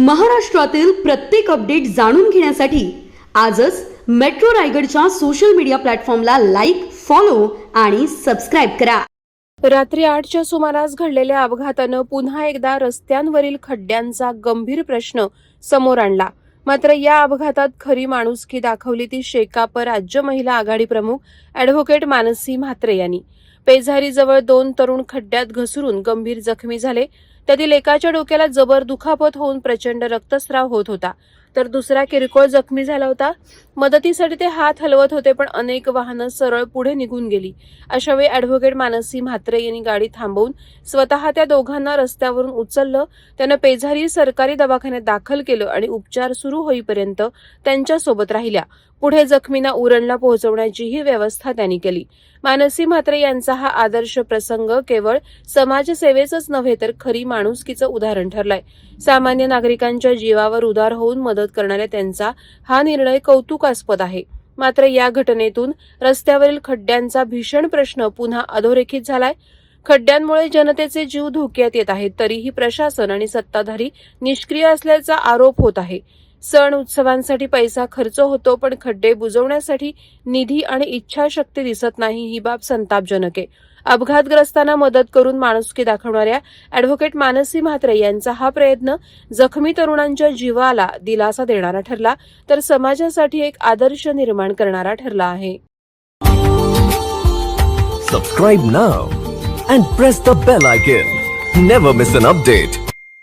महाराष्ट्रातील प्रत्येक अपडेट जाणून घेण्यासाठी आजच मेट्रो रायगडच्या सोशल मीडिया प्लॅटफॉर्मला लाईक फॉलो आणि सबस्क्राईब करा. रात्री आठच्या सुमारास घडलेल्या अपघातानं पुन्हा एकदा रस्त्यांवरील खड्ड्यांचा गंभीर प्रश्न समोर आणला. मात्र या अपघातात खरी माणुसकी दाखवली ती शेकाप राज्य महिला आघाडी प्रमुख अॅडव्होकेट मानसी म्हात्रे यांनी. पेझारीजवळ दोन तरुण खड्ड्यात घसरून गंभीर जखमी झाले. त्यातील एकाच्या डोक्याला जबर दुखापत होऊन प्रचंड रक्तस्राव होत होता. तर दुसरा किरकोळ जखमी झाला होता. मदतीसाठी ते हात हलवत होते पण अनेक वाहनं सरळ पुढे निघून गेली. अशा वेळी मानसी म्हात्रे यांनी गाडी थांबवून स्वतः त्या दोघांना रस्त्यावरून उचललं. त्यानं पेझारी सरकारी दवाखान्यात दाखल केलं आणि उपचार सुरू होईपर्यंत त्यांच्यासोबत राहिल्या. पुढे जखमींना उरणला पोहोचवण्याचीही व्यवस्था त्यांनी केली. मानसी म्हात्रे यांचा हा आदर्श प्रसंग केवळ समाजसेवेचंच नव्हे तर खरी माणुसकीचं उदाहरण ठरलाय. सामान्य नागरिकांच्या जीवावर उदार होऊन मदत करणाऱ्या त्यांचा हा निर्णय कौतुकास्पद आहे. मात्र या घटनेतून रस्त्यावरील खड्ड्यांचा भीषण प्रश्न पुन्हा अधोरेखित झालाय. खड्ड्यांमुळे जनतेचे जीव धोक्यात येत आहेत तरीही प्रशासन आणि सत्ताधारी निष्क्रिय असल्याचा आरोप होत आहे. सण उत्सवांसाठी पैसा खर्च होतो पण खड्डे बुजवण्यासाठी निधी आणि इच्छाशक्ती दिसत नाही ही बाब संतापजनक आहे. अपघातग्रस्तांना मदत करून माणुसकी दाखवणाऱ्या अॅडव्होकेट मानसी म्हात्रे यांचा हा प्रयत्न जखमी तरुणांच्या जीवाला दिलासा देणारा ठरला तर समाजासाठी एक आदर्श निर्माण करणारा ठरला आहे. Subscribe now and press the bell icon never miss an update